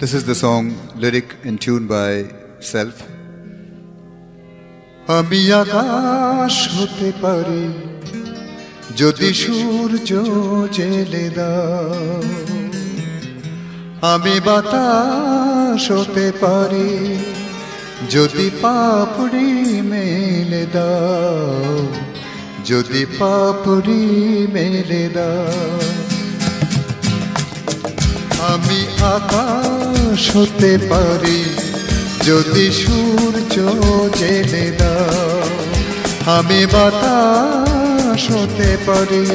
This is the song, lyric and tune by Self. আমি আকাশ হতে পারি যদি সূর্য জেলে দাও। আমি বাতাস হতে পারি যদি পাপড়ি মেলে দাও। যদি পাপড়ি মেলে দাও। আমি আকাশ হতে পারি, যদি সূর্য জেনে দাও আমি বাতাস হতে পারি,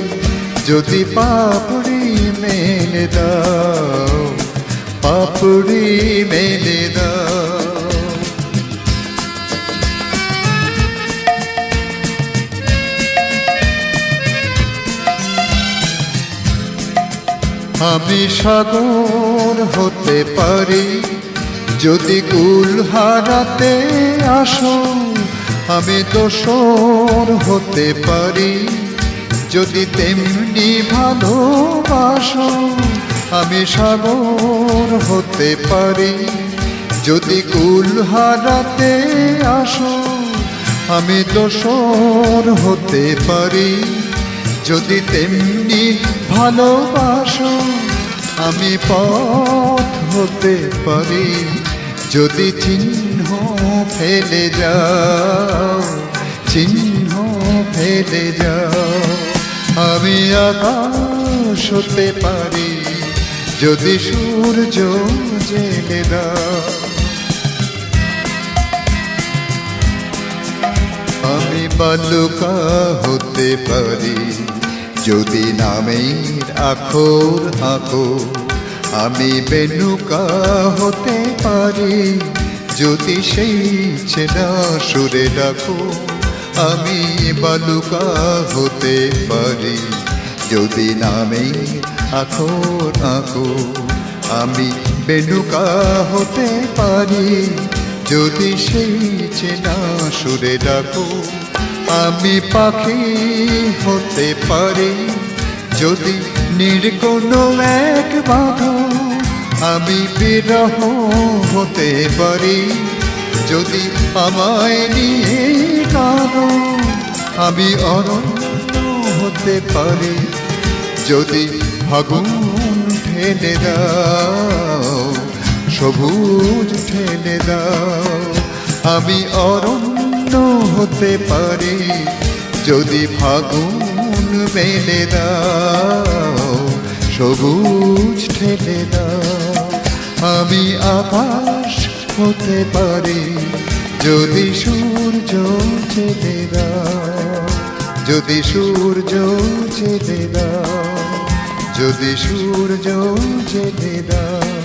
যদি পাপড়ি মেলে দাও পাপড়ি মেলে দাও আমি সাগর হতে পারি। যদি কুল হারাতে আসো আমি দোসর হতে পারি। যদি তেমনি ভালোবাসো আমি সাগর হতে পারি। যদি কুল হারাতে আসো আমি দোসর হতে পারি। যদি তেমনি ভালোবাসো আমি পথ হতে পারি, যদি চিহ্ন ফেলে যাও, চিহ্ন ফেলে যাও, আমি আকাশ হতে পারি, যদি সূর্য জেলে দাও। আমি বালুকা হতে পারি যদি নামের আখর আঁকো, আমি বেনুকা হতে পারি। যদি সেই চেনা সুরে ডাকো, আমি বালুকা হতে পারি। যদি নামে আখর আঁকো, আমি বেনুকা হতে পারি। যদি সেই চেনা সুরে ডাকো আমি পাখি হতে পারি। যদি নির্গুণ এক বাঁধো আমি বিরহ হতে পারি। যদি আমায় নিয়ে কাঁদো আমি অরণ্য হতে পারি। যদি ফাগুন ঠেলে দাও, সবুজ ঠেলে দাও, আমি অরণ্য হতে পারি। যদি ফাগুন মেলে দাও, সবুজ ঠেলে দাও। আমি আকাশ হতে পারি। যদি সূর্য চেলে দাও, যদি সূর্য চেলে দাও, যদি সূর্য চেলে দাও।